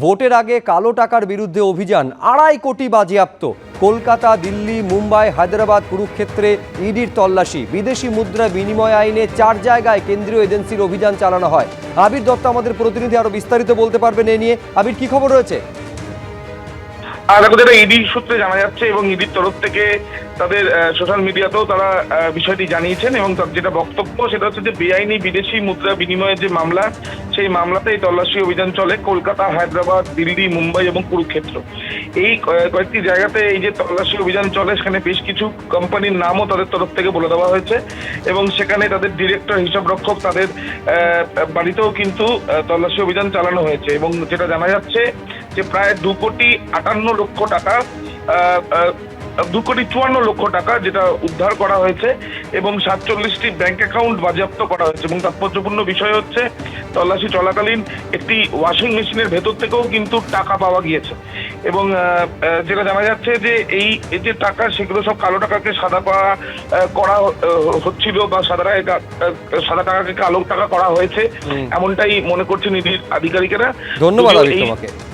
ভোটের আগে কালো টাকার বিরুদ্ধে অভিযান, আড়াই কোটি বাজেয়াপ্ত। কলকাতা, দিল্লি, মুম্বাই, হায়দ্রাবাদ কুরুক্ষেত্রে ইডির তল্লাশি। বিদেশি মুদ্রা বিনিময় আইনে চার জায়গায় কেন্দ্রীয় এজেন্সির অভিযান চালানো হয়। আবির দত্ত আমাদের প্রতিনিধি আরও বিস্তারিত বলতে পারবেন এ নিয়ে। আবির, কি খবর রয়েছে? আর দেখো যেটা ইডি সূত্রে জানা যাচ্ছে এবং ইডির তরফ থেকে তাদের সোশ্যাল মিডিয়াতেও তারা বিষয়টি জানিয়েছেন এবং তার যেটা বক্তব্য সেটা হচ্ছে যে বেআইনি বিদেশি মুদ্রা বিনিময়ের যে মামলা, সেই মামলাতে এই তল্লাশি অভিযান চলে কলকাতা, হায়দ্রাবাদ, দিল্লি, মুম্বাই এবং কুরুক্ষেত্র। এই কয়েকটি জায়গাতে এই যে তল্লাশি অভিযান চলে, সেখানে বেশ কিছু কোম্পানির নামও তাদের তরফ থেকে বলে দেওয়া হয়েছে এবং সেখানে তাদের ডিরেক্টর হিসাব রক্ষক তাদের বাড়িতেও কিন্তু তল্লাশি অভিযান চালানো হয়েছে এবং যেটা জানা যাচ্ছে যে প্রায় দু কোটি আটান্ন লক্ষ টাকা দু কোটি চুয়ান্ন লক্ষ টাকা যেটা উদ্ধার করা হয়েছে এবং সাতচল্লিশটি ব্যাংক অ্যাকাউন্ট বাজেয়াপ্ত করা হয়েছে। এবং তাৎপর্যপূর্ণ বিষয় হচ্ছে তল্লাশি চলাকালীন একটি ওয়াশিং মেশিনের ভেতর থেকেও কিন্তু টাকা পাওয়া গিয়েছে। এবং যেটা জানা যাচ্ছে যে এই যে টাকা সেগুলো সব কালো টাকাকে সাদা করা করা হচ্ছিল বা সাদা টাকাকে কা- আহ, সাদা টাকাকে কালো টাকা করা হয়েছে এমনটাই মনে করছেন ইডির আধিকারিকেরা। ধন্যবাদ তোমাকে।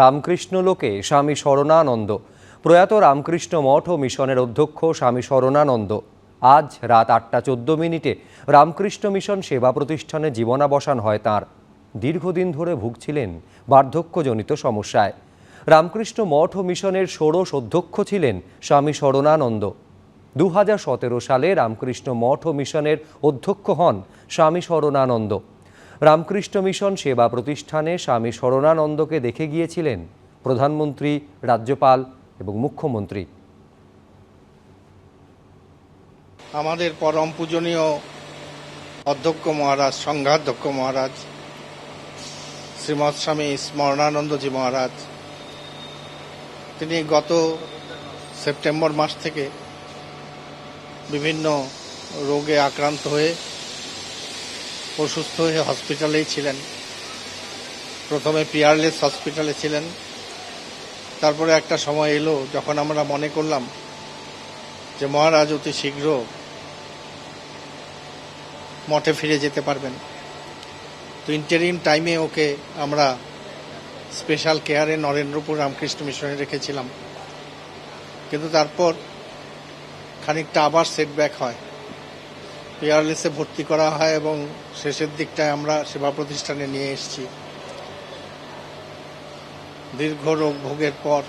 রামকৃষ্ণ লোকে স্বামী শরণানন্দ। প্রয়াত রামকৃষ্ণ মঠ ও মিশনের অধ্যক্ষ স্বামী শরণানন্দ। আজ রাত আটটা চোদ্দ মিনিটে রামকৃষ্ণ মিশন সেবা প্রতিষ্ঠানে জীবনাবসান হয় তার। দীর্ঘদিন ধরে ভুগছিলেন বার্ধক্যজনিত সমস্যায়। রামকৃষ্ণ মঠ ও মিশনের ষোড়শ অধ্যক্ষ ছিলেন স্বামী শরণানন্দ। দু হাজার সতেরো সালে রামকৃষ্ণ মঠ ও মিশনের অধ্যক্ষ হন স্বামী শরণানন্দ। রামকৃষ্ণ মিশন সেবা প্রতিষ্ঠানে স্বামী শরণানন্দকে দেখে গিয়েছিলেন প্রধানমন্ত্রী, রাজ্যপাল এবং মুখ্যমন্ত্রী। আমাদের পরম পূজনীয় অধ্যক্ষ মহারাজ, সংঘাধ্যক্ষ মহারাজ শ্রীমৎ স্বামী স্মরণানন্দজি মহারাজ, তিনি গত সেপ্টেম্বর মাস থেকে বিভিন্ন রোগে আক্রান্ত হয়ে অসুস্থ হয়ে হসপিটালেই ছিলেন। প্রথমে পিয়ারলেস হসপিটালে ছিলেন। তারপরে একটা সময় এলো যখন আমরা মনে করলাম যে মহারাজ অতি শীঘ্র মঠে ফিরে যেতে পারবেন। তো ইন্টারিম টাইমে ওকে আমরা স্পেশাল কেয়ারে নরেন্দ্রপুর রামকৃষ্ণ মিশনে রেখেছিলাম। কিন্তু তারপর খানিকটা আবার সেটব্যাক হয়। পেয়ারলেসে ভর্তি করা হয় এবং শেষের দিকটায় আমরা সেবা প্রতিষ্ঠানে নিয়ে এসেছি। দীর্ঘ রোগ ভোগের পর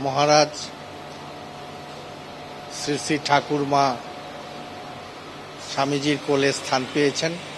মহারাজ শ্রী শ্রী ঠাকুর মা স্বামীজির কোলে স্থান পেয়েছেন।